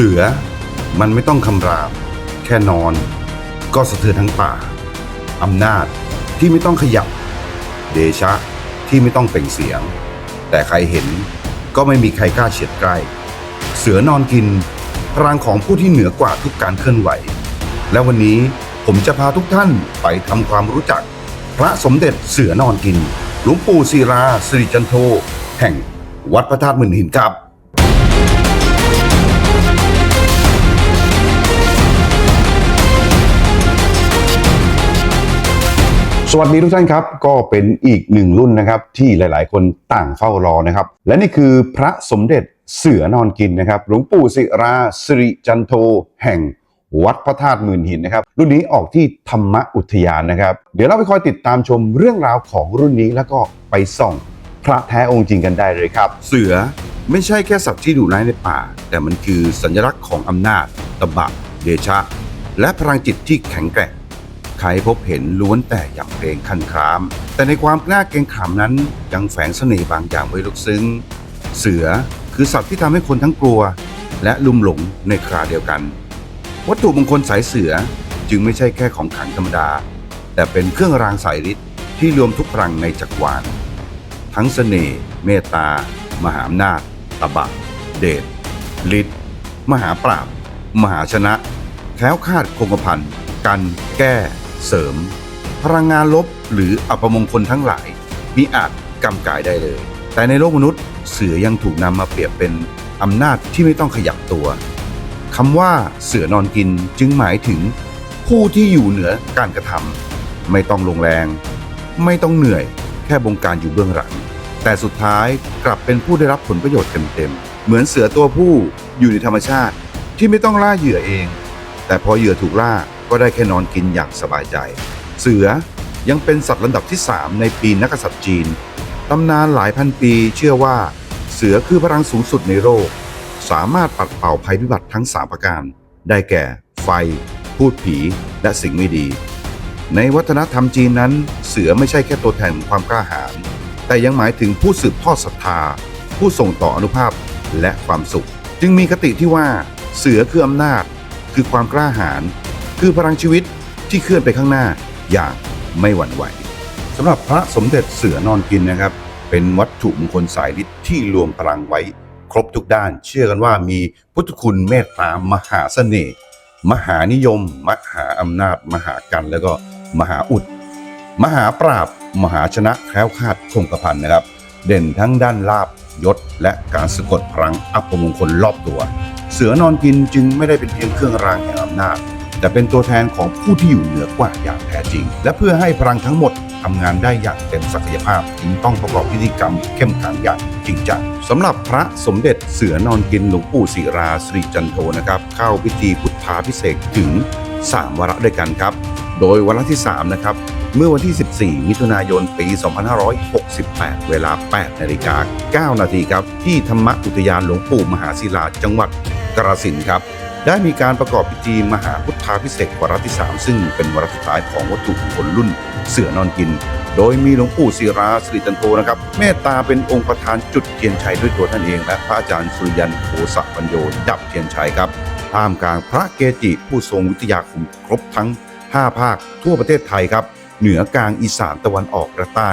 สือมันไม่ต้องคำราม แค่นอน ก็สะเทือนทั้งป่าอำนาจที่ไม่ต้องขยับ เดชะที่ไม่ต้องเปล่งเสียง แต่ใครเห็นก็ไม่มีใครกล้าเฉียดใกล้ เสือนอนกินพลังของผู้ที่เหนือกว่าทุกการเคลื่อนไหว และวันนี้ผมจะพาทุกท่านไปทำความรู้จัก พระสมเด็จเสือนอนกิน หลวงปู่ศิราสิริจันโท แห่งวัดพระธาตุหมื่นหินครับ สวัสดีทุกท่านครับ ก็เป็นอีกหนึ่งรุ่นนะครับที่หลายๆ คนต่างเฝ้ารอนะครับ และนี่คือพระสมเด็จเสือนอนกินนะครับ หลวงปู่ศิราสิริจันโทแห่งวัดพระธาตุหมื่นหินนะครับ รุ่นนี้ออกที่ธรรมอุทยานนะครับ เดี๋ยวเราไปคอยติดตามชมเรื่องราวของรุ่นนี้แล้วก็ไปส่องพระแท้องค์จริงกันได้เลยครับ เสือไม่ใช่แค่สัตว์ที่ดุร้ายในป่า แต่มันคือสัญลักษณ์ของอำนาจตบะเดชะ และพลังจิตที่แข็งแกร่ง ใครพบเห็นล้วนแต่อย่างเพลงคันคราม แต่ในความน่าเกรงขามนั้นยังแฝงเสน่ห์บางอย่างไว้ลึกซึ้ง เสือคือสัตว์ที่ทำให้คนทั้งกลัว และลุ่มหลงในคราเดียวกัน วัตถุมงคลสายเสือจึงไม่ใช่แค่ของขังธรรมดา แต่เป็นเครื่องรางสายฤทธิ์ที่รวมทุกพลังในจักรวาล ทั้งเสน่ห์เมตตา มหาอำนาจตบะ เดชฤทธิ์มหาปราบ มหาชนะ แคล้วคาดคงกระพันกัน แก้ เสริม พลังงานลบหรืออัปมงคลทั้งหลายมิอาจกำกายได้เลย แต่ในโลกมนุษย์ เสือยังถูกนำมาเปรียบเป็นอำนาจที่ไม่ต้องขยับตัวคำว่าเสือนอนกินจึงหมายถึง ผู้ที่อยู่เหนือการกระทำไม่ต้องลงแรง ไม่ต้องเหนื่อย แค่บงการอยู่เบื้องหลัง แต่สุดท้ายกลับเป็นผู้ได้รับผลประโยชน์เต็มๆเหมือนเสือตัวผู้อยู่ในธรรมชาติที่ไม่ต้องล่าเหยื่อเอง แต่พอเหยื่อถูกล่า ก็ได้แค่นอนกินอย่างสบายใจ เสือยังเป็นสัตว์ลำดับที่ 3 ในปีนักษัตริย์จีน ตำนานหลายพันปีเชื่อว่า เสือคือพลังสูงสุดในโลกสามารถปัดเป่าภัยพิบัติทั้ง 3 ประการ ได้แก่ ไฟ พูดผี และสิ่งไม่ดี ในวัฒนธรรมจีนนั้น เสือไม่ใช่แค่ตัวแทนของความกล้าหาญ แต่ยังหมายถึงผู้สืบทอดศรัทธา ผู้ส่งต่ออนุภาพและความสุข จึงมีคติที่ว่า เสือคืออำนาจ คือความกล้าหาญ คือพลังชีวิตที่เคลื่อนไปข้างหน้าอย่างไม่หวั่นไหวสำหรับพระสมเด็จเสือนอนกินนะครับ เป็นวัตถุมงคลสายฤทธิ์ที่รวมพลังไว้ ครบทุกด้าน เชื่อกันว่ามีพุทธคุณเมตตามหาเสน่ห์มหานิยม มหาอำนาจ มหากันแล้วก็มหาอุด มหาปราบ มหาชนะแคล้วคาดคงกระพันนะครับ เด่นทั้งด้านลาบยศ และการสะกดพลังอัปมงคลรอบตัว เสือนอนกินจึงไม่ได้เป็นเพียงเครื่องรางแห่งอำนาจ แต่เป็นตัวแทนของผู้ที่อยู่เหนือกว่าอย่างแท้จริง และเพื่อให้พลังทั้งหมดทำงานได้อย่างเต็มศักยภาพจึงต้องประกอบพิธีกรรมเข้มขังอย่างจริงจังสำหรับพระสมเด็จเสือนอนกินหลวงปู่ศิราสิริจันโทนะครับเข้าพิธีพุทธาพิเศษถึง 3 วาระด้วยกันครับ โดยวาระที่ 3 นะครับ เมื่อวันที่ 14 มิถุนายน ปี 2568 เวลา 8 นาฬิกา 9 นาทีครับ ที่ธรรมอุทยานหลวงปู่มหาศิลาจังหวัดกราสินครับ ได้มีการประกอบพิธีมหาพุทธาพิเศษกวาระที่ 3 ซึ่งเป็นวาระสุดท้ายของวัตถุมงคลรุ่นเสือนอนกิน โดยมีหลวงปู่ศิราสิริจันโทนะครับเมตตาเป็นองค์ประธานจุดเทียนชัยด้วยตัวท่านเอง และพระอาจารย์สุริยันโคสะปัญโยดับเทียนชัยครับท่ามกลางพระเกจิผู้ทรงวิทยาคมครบทั้ง 5 ภาคทั่วประเทศไทยครับ เหนือกลางอีสานตะวันออกและใต้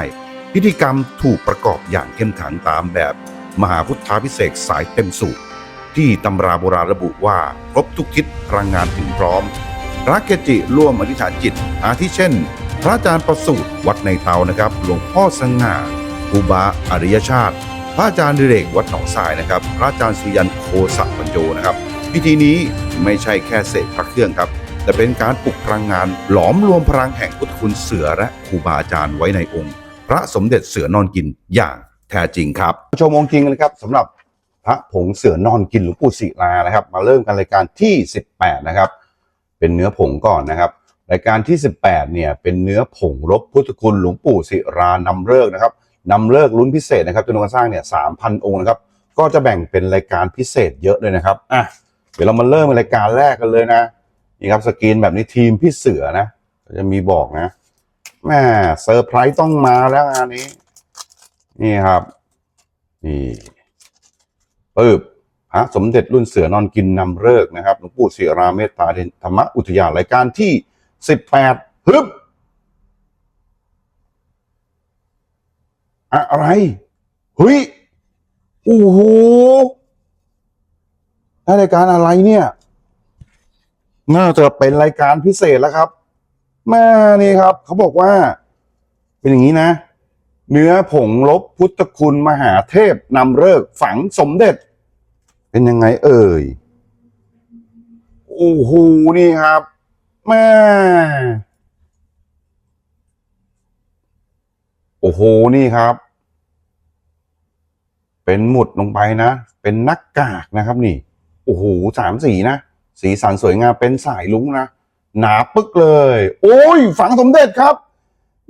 พิธีกรรมถูกประกอบอย่างเข้มขังตามแบบ มหาพุทธาพิเศษสายเต็มสูตร ที่ตำราโบราณระบุว่าครบทุกทิศพลังงานถึงพร้อม พระเกจิร่วมอธิษฐานจิต อาทิเช่น พระอาจารย์ประสูติวัดในเตานะครับ หลวงพ่อสง่าครูบาอริยชาติ พระอาจารย์ดิเรกวัดหนองทรายนะครับ พระอาจารย์สุยันโคสะปัญโยนะครับ พิธีนี้ไม่ใช่แค่เสกพระเครื่องครับ แต่เป็นการปลุกพลังงานหลอมรวมพลังแห่งพุทธคุณเสือและครูบาอาจารย์ไว้ในองค์ พระสมเด็จเสือนอนกินอย่างแท้จริงครับชมองค์จริงนเลยครับสำหรับ พระผงเสือนอนกินหลวงปู่ศิลานะครับ มาเริ่มกันรายการที่ 18 นะครับ เป็นเนื้อผงก่อนนะครับ รายการที่ 18 เนี่ยเป็นเนื้อผงรบพุทธคุณหลวงปู่ศิรานำเลิกนะครับนำเลิกรุ่นพิเศษนะครับจำนวนการสร้างเนี่ย3,000องค์นะครับ ก็จะแบ่งเป็นรายการพิเศษเยอะเลยนะครับอะเดี๋ยวเรามาเริ่มรายการแรกกันเลยนะนี่ครับสกรีนแบบนี้ทีมพี่เสือนะจะมีบอกนะแม่เซอร์ไพรส์ต้องมาแล้วงานนี้ นี่ครับ นี่ ปึบภระสมเด็จรุ่นเสือนอนกินนำเลิกนะครับหลวงปู่ศิราเมตตาธรรมอุทยานรายการที่สิบแปดฮึบอะไรเฮ้ยโอ้โหรายการอะไรเนี่ย น่าจะเป็นรายการพิเศษแล้วครับแม่นี่ครับ เขาบอกว่า เป็นอย่างนี้นะ เนื้อผงลบพุทธคุณมหาเทพนำเลิกฝังสมเด็จ เป็นยังไงเอ่ย โอ้โห นี่ครับแม่โอ้โห นี่ครับ เป็นหมุดลงไปนะ เป็นนักกากนะครับนี่ โอ้โหสามสีนะ สีสันสวยงาม เป็นสายลุ้งนะ หนาปึกเลย โอ้ย ฝังสมเด็จครับ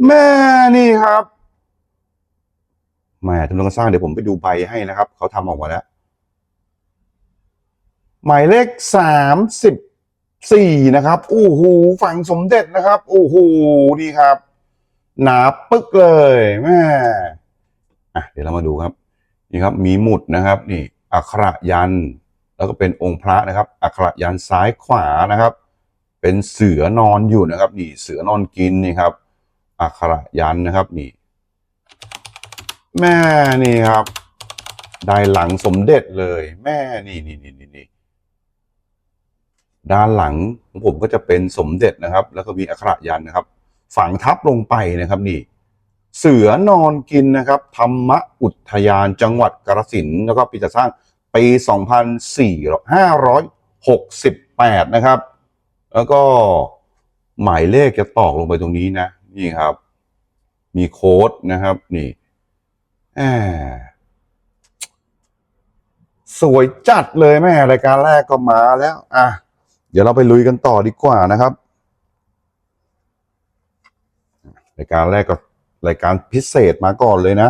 แม่นี่ครับแม่จำนวนการสร้างเดี๋ยวผมไปดูใบให้นะครับ เขาทำออกมาแล้ว หมายเลขสามสิบสี่นะครับโอ้โหฝั่งสมเด็จนะครับโอ้โหนี่ครับ หนาปึ๊กเลยแม่อะเดี๋ยวเรามาดูครับ นี่ครับมีหมุดนะครับ นี่อักขระยัน แล้วก็เป็นองค์พระนะครับ อักขระยันซ้ายขวานะครับ เป็นเสือนอนอยู่นะครับ นี่เสือนอนกินนี่ครับ อักขระยันนะครับนี่ แม่นี่ครับ ได้หลังสมเด็จเลย แม่นี่นี่นี่นี่ ด้านหลังของผมก็จะเป็นสมเด็จนะครับ แล้วก็มีอักขระยันนะครับ ฝังทับลงไปนะครับนี่ เสือนอนกินนะครับ ธรรมอุทยานจังหวัดกาฬสินแล้วก็ปีจัดสร้างปี2568 นะครับ แล้วก็หมายเลขจะตอกลงไปตรงนี้นะ นี่ครับ มีโค้ดนะครับ นี่แหมสวยจัดเลยแม่รายการแรกก็มาแล้ว อะ เดี๋ยวเราไปลุยกันต่อดีกว่านะครับรายการแรกก็รายการพิเศษมาก่อนเลยนะ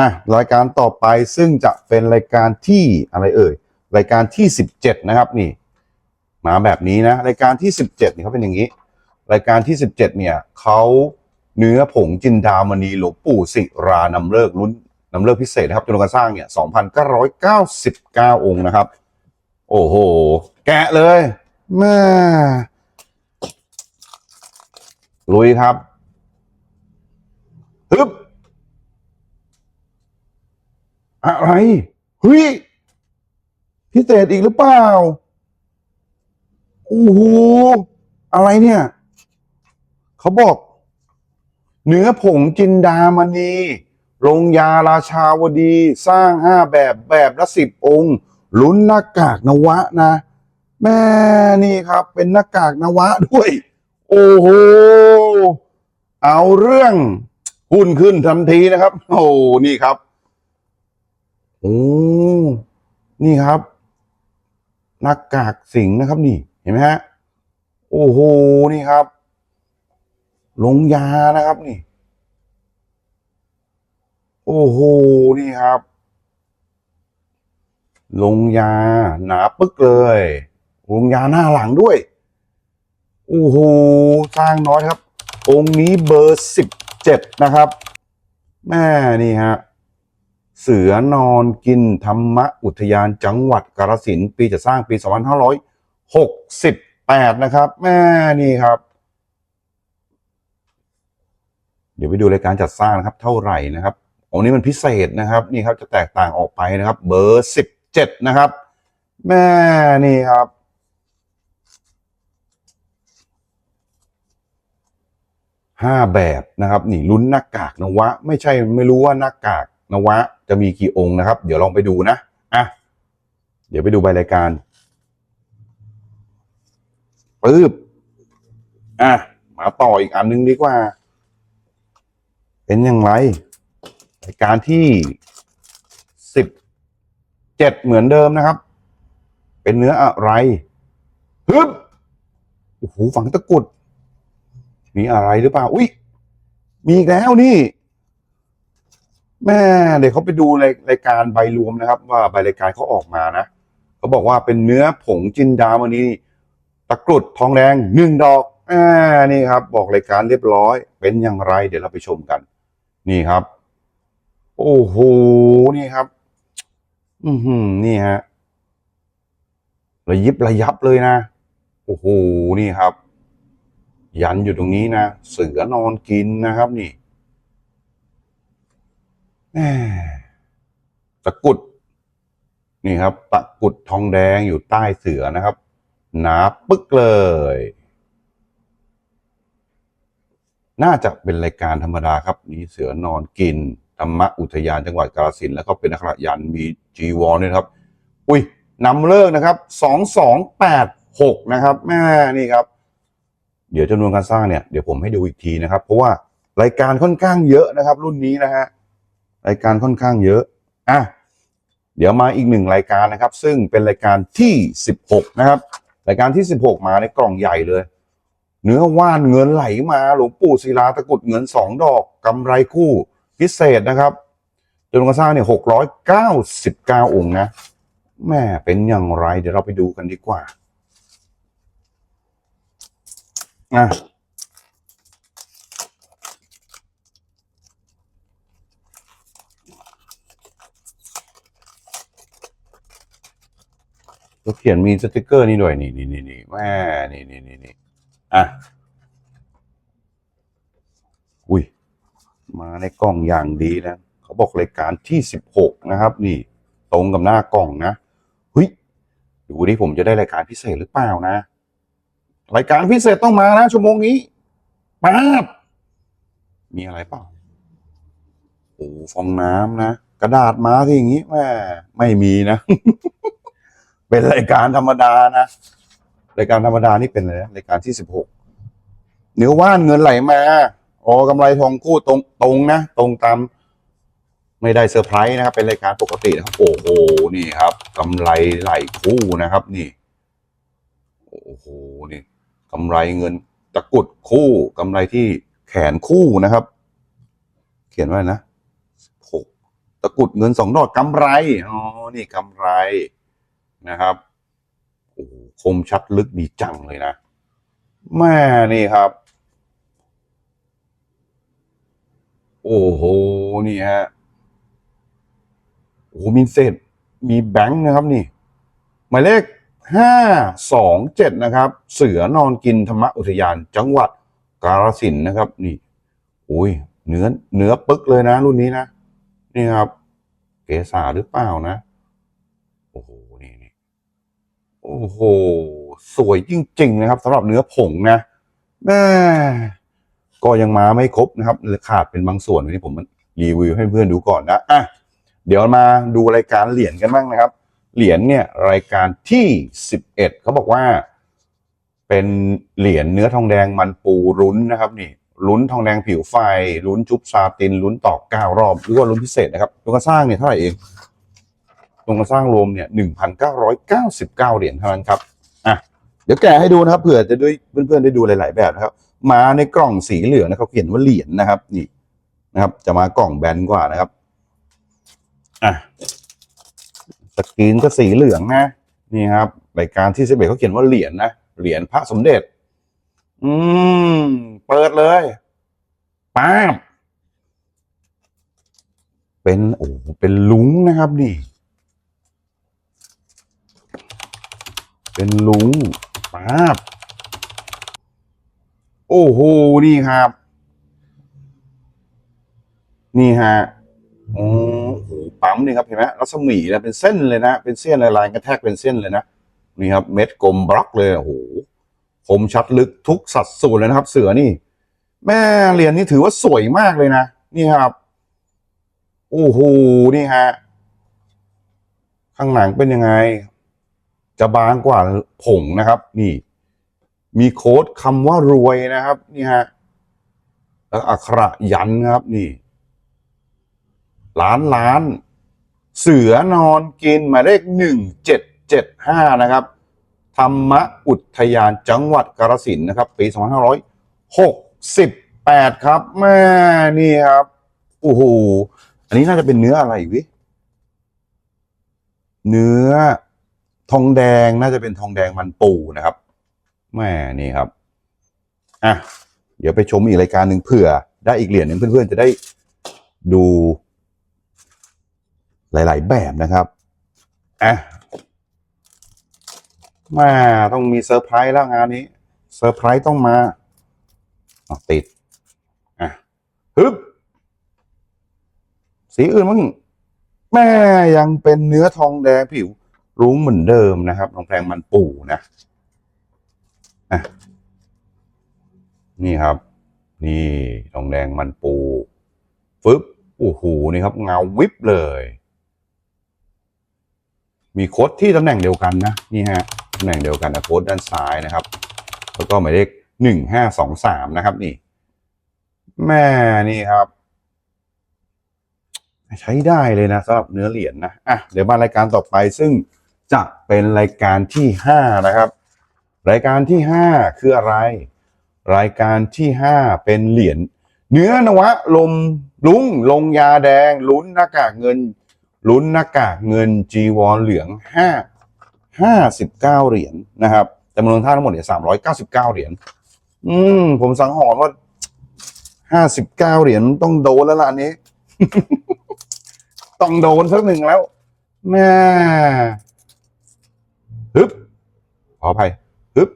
อะรายการต่อไปซึ่งจะเป็นรายการที่อะไรเอ่ยรายการที่สิบเจ็ดนะครับนี่ มาแบบนี้นะรายการที่สิบเจ็ดนี่เขาเป็นอย่างนี้ รายการที่สิบเจ็ดเนี่ยเขาเนื้อผงจินดามณีหลวงปู่ศิรานำเลิกรุ่นนำเลิกพิเศษนะครับจำนวนการสร้างเนี่ย 2,999 องค์นะครับ โอ้โห แกะเลย แม่ลุยครับฮึบอะไรเฮ้ยพิเศษอีกหรือเปล่าโอ้โหอะไรเนี่ย เขาบอก เนื้อผงจินดามณีลงยาราชาวดี สร้างห้าแบบแบบละสิบองค์ ลุ้นหน้ากากนวะนะ แม่นี่ครับ เป็นหน้ากากนวะด้วย โอ้โห เอาเรื่องหุ้นขึ้นทันทีนะครับ โอ้นี่ครับโอ้นี่ครับหน้ากากสิงนะครับ นี่เห็นไหมฮะ โอ้โหนี่ครับ ลงยานะครับนี่ โอ้โหนี่ครับ ลงยาหนาปึ๊กเลย ลงยาหน้าหลังด้วย โอ้โหสร้างน้อยครับ องค์นี้เบอร์สิบเจ็ดนะครับ แม่นี่ฮะ เสือนอนกินธรรมอุทยานจังหวัดกาฬสินธุ์ปีจะสร้างปี 2568 นะครับ แม่นี่ครับ เดี๋ยวไปดูรายการจัดสร้างนะครับ เท่าไหร่นะครับองค์นี้มันพิเศษนะครับ นี่ครับจะแตกต่างออกไปนะครับ เบอร์สิบเจ็ดนะครับ แม่นี่ครับ ห้าแบบนะครับนี่ลุ้นหน้ากากนวะ ไม่ใช่ไม่รู้ว่าหน้ากากนวะ จะมีกี่องค์นะครับ เดี๋ยวลองไปดูนะอะเดี๋ยวไปดูใบรายการปึ๊บอะมาต่ออีกอันนึงดีกว่า เป็นอย่างไรรายการที่สิบเจ็ดเหมือนเดิมนะครับ เป็นเนื้ออะไรฮึบโอ้โหฝังตะกุด มีอะไรหรือเปล่า อุ้ยมีอีกแล้วนี่ แม่เดี๋ยวเขาไปดูรายรายการใบรวมนะครับ ว่าใบรายการเขาออกมานะเขาบอกว่าเป็นเนื้อผงจินดามณีตะกรุดทองแดงหนึ่งดอกอ่านี่ครับ บอกรายการเรียบร้อย เป็นอย่างไร เดี๋ยวเราไปชมกัน นี่ครับ โอ้โหนี่ครับ อือหือนี่ฮะระยิบระยับเลยนะ โอ้โหนี่ครับ ยันอยู่ตรงนี้นะ เสือนอนกินนะครับนี่ตะกุด นี่ครับ ตะกุดทองแดงอยู่ใต้เสือนะครับ หนาปึ๊กเลย น่าจะเป็นรายการธรรมดาครับ นี่เสือนอนกินธรรมอุทยานจังหวัดกาฬสินแล้วก็เป็นนักระยันมีจีวรด้วยครับ อุ้ยนำเลิกนะครับสองสองแปดหกนะครับแม่นี่ครับ เดี๋ยวจำนวนการสร้างเนี่ยเดี๋ยวผมให้ดูอีกทีนะครับ เพราะว่ารายการค่อนข้างเยอะนะครับ รุ่นนี้นะฮะรายการค่อนข้างเยอะอะเดี๋ยวมาอีกหนึ่งรายการนะครับ ซึ่งเป็นรายการที่สิบหกนะครับ รายการที่สิบหกมาในกล่องใหญ่เลย เนื้อว่านเงินไหลมาหลวงปู่ศิลาตะกุดเงินสองดอกกำไรคู่ พิเศษนะครับจำนวนการสร้างเนี่ยหกร้อยเก้าสิบเก้าองค์นะแม่เป็นอย่างไร เดี๋ยวเราไปดูกันดีกว่า อะก็เขียนมีสติกเกอร์นี่ด้วยนี่นี่นี่นี่แม่นี่นี่นี่นี่อะ อุ้ย มาในกล่องอย่างดีนะ เขาบอกรายการที่สิบหกนะครับ นี่ ตรงกับหน้ากล่องนะเฮ้ยดูดิผมจะได้รายการพิเศษหรือเปล่านะ รายการพิเศษต้องมานะชั่วโมงนี้ป๊าบมีอะไรเปล่าโอ้ฟองน้ำนะ กระดาษมาที่อย่างนี้แม่ไม่มีนะ เป็นรายการธรรมดานะ รายการธรรมดานี่เป็นอะไรนะรายการที่สิบหกเนื้อว่านเงินไหลมาอ๋อกำไรทองคู่ตรงตรงนะ ตรงตาม ไม่ได้เซอร์ไพรส์นะครับ เป็นรายการปกตินะครับ โอ้โหนี่ครับกำไรไหลคู่นะครับ นี่ โอ้โหนี่ กำไรเงินตะกุดคู่กำไรที่แขนคู่นะครับ เขียนไว้นะหกตะกุดเงินสองดอกกำไรอ๋อนี่กำไรนะครับโอ้โหคมชัดลึกดีจังเลยนะแม่นี่ครับ โอ้โหนี่ฮะโอ้มีเศษมีแบงค์นะครับนี่ หมายเลข ห้าสองเจ็ดนะครับ เสือนอนกินธรรมอุทยาน จังหวัดกาฬสินนะครับ นี่โอ้ยเนื้อเนื้อปึกเลยนะ รุ่นนี้นะ นี่ครับ เกษาหรือเปล่านะ โอ้โห นี่นี่โอ้โห สวยจริง ๆ นะครับสำหรับเนื้อผงนะแม่ก็ยังมาไม่ครบนะครับขาดเป็นบางส่วนวันนี้ผมรีวิวให้เพื่อนดูก่อนนะอะเดี๋ยวมาดูรายการเหรียญกันบ้างนะครับ เหรียญเนี่ยรายการที่สิบเอ็ดเขาบอกว่า เป็นเหรียญเนื้อทองแดงมันปูลุ้นนะครับนี่ลุ้นทองแดงผิวไฟลุ้นจุบซาตินลุ้นตอกเก้ารอบหรือว่าลุ้นพิเศษนะครับตัวกระสร้างเนี่ยเท่าไหร่เองตัวกระสร้างรวมเนี่ยหนึ่งพันเก้าร้อยเก้าสิบเก้าเหรียญเท่านั้นครับอะเดี๋ยวแกะให้ดูนะครับเผื่อจะด้วยเพื่อนๆได้ดูหลาย ๆ แบบนะครับมาในกล่องสีเหลืองนะครับเขียนว่าเหรียญนะครับ นี่นะครับ จะมากล่องแบนกว่านะครับอะ สกรีนก็สีเหลืองนะนี่ครับรายการที่สิบเอ็ดเขาเขียนว่าเหรียญนะเหรียญพระสมเด็จ อืม เปิดเลยป้าบเป็นโอ้เป็นลุงนะครับนี่ เป็นลุงป้าบโอ้โหนี่ครับ นี่ฮะอ้โห ปั๊มนี่ครับเห็นไหมรัศมีนะเป็นเส้นเลยนะ เป็นเส้นลายๆกระแทกเป็นเส้นเลยนะนี่ครับเม็ดกลมบล็อกเลยโอ้โหคมชัดลึกทุกสัดส่วนเลยนะครับ เสือนี่ แม่เหรียญนี่ถือว่าสวยมากเลยนะนี่ครับโอ้โหนี่ฮะข้างหลังเป็นยังไง จะบางกว่าผงนะครับ นี่ มีโค้ดคำว่ารวยนะครับ นี่ฮะแล้วอักขระยันครับ นี่ล้านล้าน เสือนอนกินหมายเลขหนึ่งเจ็ดเจ็ดห้านะครับธรรมอุทยานจังหวัดกาฬสินธุ์นะครับ ปีสองพันห้าร้อยหกสิบแปดครับแม่นี่ครับโอ้โหอันนี้น่าจะเป็นเนื้ออะไรวิเนื้อทองแดงน่าจะเป็นทองแดงมันปูนะครับแม่นี่ครับอะเดี๋ยวไปชมอีกรายการหนึ่งเผื่อ ได้อีกเหรียญหนึ่งเพื่อนๆจะได้ดู หลาย ๆ แบบนะครับอะมาต้องมีเซอร์ไพรส์แล้วงานนี้เซอร์ไพรส์ต้องมาติดอะฮึบสีอื่นมั้งแม่ยังเป็นเนื้อทองแดงผิวรุ้งเหมือนเดิมนะครับน้องแพงมันปู่นะอะนี่ครับ นี่ทองแดงมันปูฟึบโอ้โหนี่ครับ เงาวิบเลย มีโค้ดที่ตำแหน่งเดียวกันนะนี่ฮะตำแหน่งเดียวกันนะโค้ดด้านซ้ายนะครับ แล้วก็หมายเลขหนึ่งห้าสองสามนะครับนี่ แม่นี่ครับ ใช้ได้เลยนะสำหรับเนื้อเหรียญนะอะเดี๋ยวมารายการต่อไปซึ่งจะเป็นรายการที่ห้านะครับ รายการที่ห้าคืออะไร รายการที่ห้าเป็นเหรียญเนื้อนวะลมลุงลงยาแดงลุ้นหน้ากากเงิน ลุ้นหน้ากากเงินจีวรเหลืองห้าห้าสิบเก้าเหรียญนะครับจำนวนท่าทั้งหมดเนี่ยสามร้อยเก้าสิบเก้าเหรียญอืม ผมสังหรณ์ว่าห้าสิบเก้าเหรียญต้องโดนแล้วล่ะอันนี้ ต้องโดนสักหนึ่งแล้วแม่ฮึบขออภัยฮึบ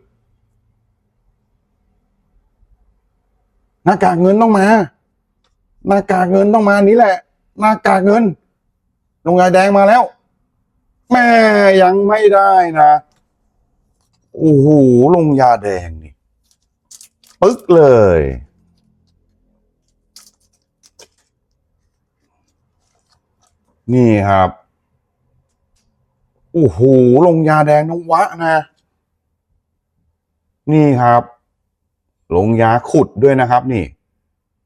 หน้ากากเงินต้องมา หน้ากากเงินต้องมานี้แหละ หน้ากากเงิน ลงยาแดงมาแล้ว แม่ยังไม่ได้นะโอ้โหลงยาแดงนี่ปึ๊กเลย นี่ครับโอ้โหลงยาแดงนวะนะ นี่ครับ ลงยาขุดด้วยนะครับ นี่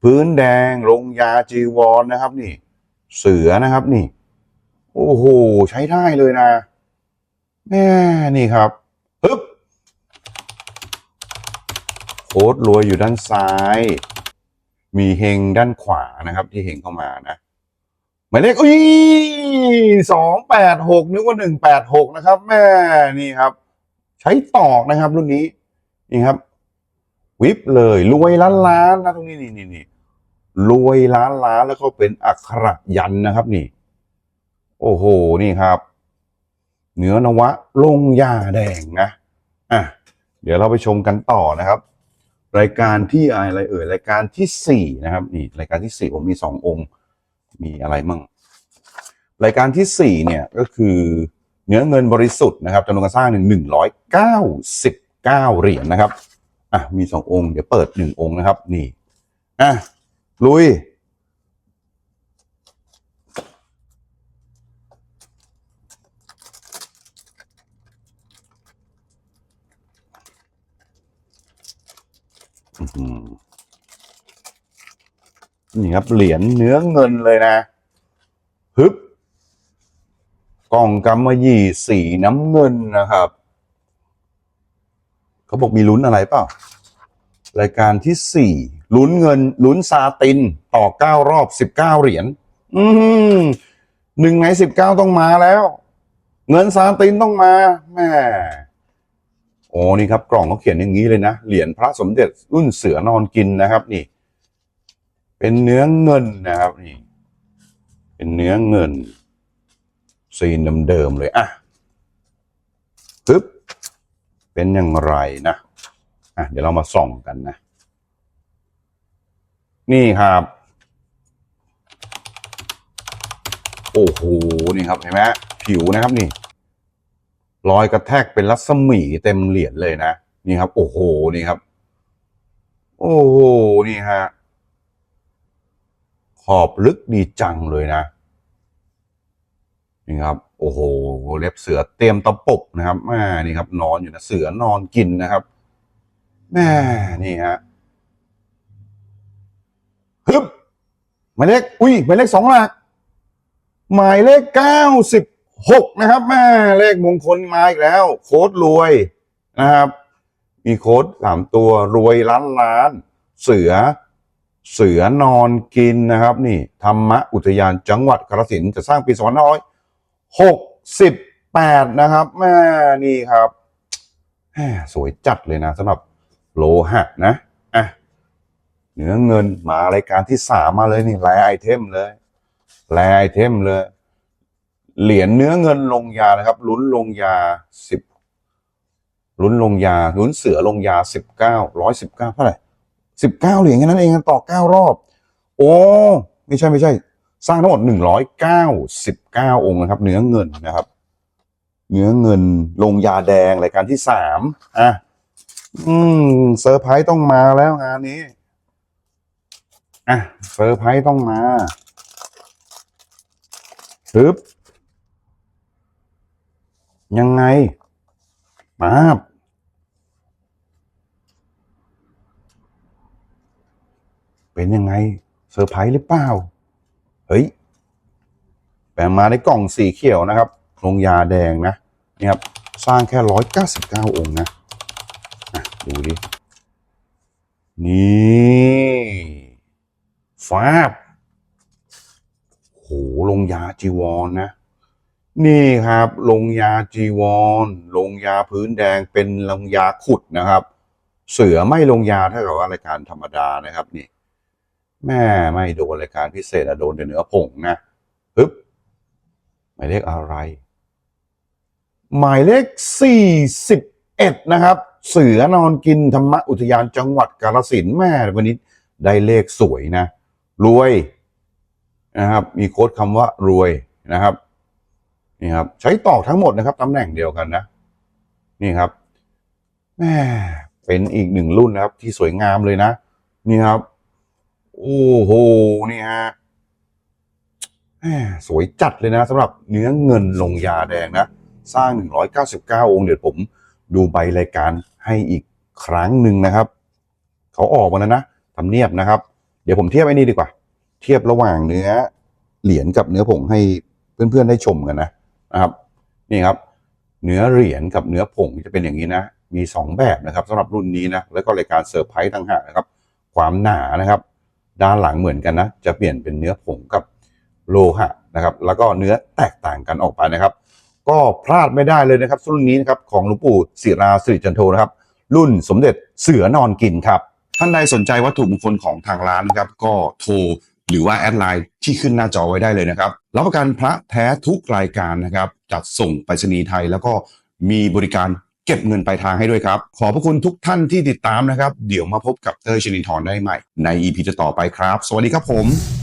พื้นแดงลงยาจีวรนะครับ นี่ เสือนะครับ นี่ โอ้โห ใช้ได้เลยนะแม่นี่ครับฮึบโค้ดรวยอยู่ด้านซ้าย มีเฮงด้านขวานะครับ ที่เฮงเข้ามานะหมายเลขอุ้ยสองแปดหกนึกว่าหนึ่งแปดหกนะครับ แม่นี่ครับ ใช้ตอกนะครับ รุ่นนี้นี่ครับ วิบเลยรวยล้านล้านนะตรงนี้นี่นี่นี่รวยล้านล้านแล้วก็เป็นอักขระยันนะครับนี่ โอ้โห นี่ครับ เนื้อนวะลงยาแดงนะ อะ เดี๋ยวเราไปชมกันต่อนะครับ รายการที่อะไรเอ่ย รายการที่สี่นะครับ นี่ รายการที่สี่ผมมีสององค์ มีอะไรมั่ง รายการที่สี่เนี่ยก็คือเนื้อเงินบริสุทธิ์นะครับจำนวนการสร้างหนึ่งหนึ่งร้อยเก้าสิบเก้าเหรียญนะครับ อะ มีสององค์ เดี๋ยวเปิดหนึ่งองค์นะครับ นี่ อะ ลุย อื้อหือ นี่ครับ เหรียญเนื้อเงินเลยนะฮึบกล่องกำมะหยี่สีน้ำเงินนะครับ เขาบอกมีลุ้นอะไรเปล่ารายการที่สี่ลุ้นเงิน ลุ้นซาติน ต่อเก้ารอบสิบเก้าเหรียญอืมหนึ่งในสิบเก้าต้องมาแล้ว เงินซาตินต้องมาแม่ โอ้นี่ครับกล่องเขาเขียนอย่างนี้เลยนะ เหรียญพระสมเด็จรุ่นเสือนอนกินนะครับนี่ เป็นเนื้อเงินนะครับนี่ เป็นเนื้อเงิน ซีนเดิมๆเลยอะปึ๊บเป็นอย่างไรนะอะเดี๋ยวเรามาส่องกันนะ นี่ครับ โอ้โหนี่ครับเห็นไหมผิวนะครับนี่ รอยกระแทกเป็นรัศมีเต็มเหรียญเลยนะนี่ครับ โอ้โหนี่ครับ โอ้โหนี่ฮะขอบลึกดีจังเลยนะนี่ครับ โอ้โหเล็บเสือเตรียมตะปบนะครับแม่นี่ครับ นอนอยู่นะเสือนอนกินนะครับแม่นี่ฮะฮึบหมายเลขอุ้ยหมายเลขสองหลักหมายเลขเก้าสิบ หกนะครับแม่เลขมงคลมาอีกแล้ว โค้ดรวยนะครับ มีโค้ดสามตัวรวยล้านล้าน เสือ เสือนอนกินนะครับ นี่ธรรมอุทยานจังหวัดกาฬสินจะสร้างปีสองพันร้อยหกสิบแปดนะครับแม่นี่ครับแสวยจัดเลยนะสำหรับโลหะนะอะเนื้อเงินมารายการที่สามมาเลยนี่แลไอเทมเลยแลไอเทมเลย เหรียญเนื้อเงินลงยานะครับ ลุ้นลงยาสิบลุ้นลงยาลุ้นเสือลงยาสิบเก้าร้อยสิบเก้าเท่าไหร่สิบเก้าเหรียญแค่นั้นเองต่อเก้ารอบ โอ้ไม่ใช่ไม่ใช่ สร้างทั้งหมดหนึ่งร้อยเก้าสิบเก้าองค์นะครับ เนื้อเงินนะครับ เนื้อเงินลงยาแดงรายการที่สามอะอืมเซอร์ไพรส์ต้องมาแล้วงานนี้อะเซอร์ไพรส์ต้องมาปึ๊บ ยังไงมาบเป็นยังไงเซอร์ไพรส์หรือเปล่า เฮ้ยแปลมาในกล่องสีเขียวนะครับลงยาแดงนะนี่ครับ สร้างแค่ร้อยเก้าสิบเก้าองค์นะอะดูดิ นี่ฟ้าบโหลงยาจีวรนนะ นี่ครับลงยาจีวรลงยาพื้นแดงเป็นลงยาขุดนะครับ เสือไม่ลงยาเท่ากับว่ารายการธรรมดานะครับนี่ แม่ไม่โดนรายการพิเศษอะโดนแต่เนื้อผงนะปึ๊บหมายเลขอะไร หมายเลขสี่สิบเอ็ดนะครับ เสือนอนกินธรรมอุทยานจังหวัดกาฬสินแม่วันนี้ได้เลขสวยนะ รวยนะครับ มีโค้ดคำว่ารวยนะครับ นี่ครับ ใช้ตอกทั้งหมดนะครับตำแหน่งเดียวกันนะ นี่ครับแมเป็นอีกหนึ่งรุ่นนะครับ ที่สวยงามเลยนะ นี่ครับ โอ้โหนี่ฮะแมสวยจัดเลยนะสำหรับเนื้อเงินลงยาแดงนะ สร้าง 199 องค์เดี๋ยวผมดูใบรายการให้อีกครั้งหนึ่งนะครับ เขาออกมาแล้วนะทำเนียบนะครับ เดี๋ยวผมเทียบไอ้นี่ดีกว่า เทียบระหว่างเนื้อเหรียญกับเนื้อผงให้เพื่อนๆได้ชมกันนะ นะครับนี่ครับ เนื้อเหรียญกับเนื้อผงจะเป็นอย่างนี้นะ มีสองแบบนะครับสำหรับรุ่นนี้นะแล้วก็รายการเซอร์ไพรส์ต่างหากนะครับ ความหนานะครับ ด้านหลังเหมือนกันนะ จะเปลี่ยนเป็นเนื้อผงกับโลหะนะครับ แล้วก็เนื้อแตกต่างกันออกไปนะครับ ก็พลาดไม่ได้เลยนะครับรุ่นนี้นะครับของหลวงปู่ศิราสิริจันโทนะครับ รุ่นสมเด็จเสือนอนกินครับท่านใดสนใจวัตถุมงคลของทางร้านนะครับ ก็โทรหรือว่าแอดไลน์ ที่ขึ้นหน้าจอไว้ได้เลยนะครับ รับประกันพระแท้ทุกรายการนะครับ จัดส่งไปรษณีย์ไทยแล้วก็มีบริการเก็บเงินปลายทางให้ด้วยครับ ขอบพระคุณทุกท่านที่ติดตามนะครับ เดี๋ยวมาพบกับเตอร์ชนินทร์ได้ใหม่ ในอีพีต่อไปครับ สวัสดีครับผม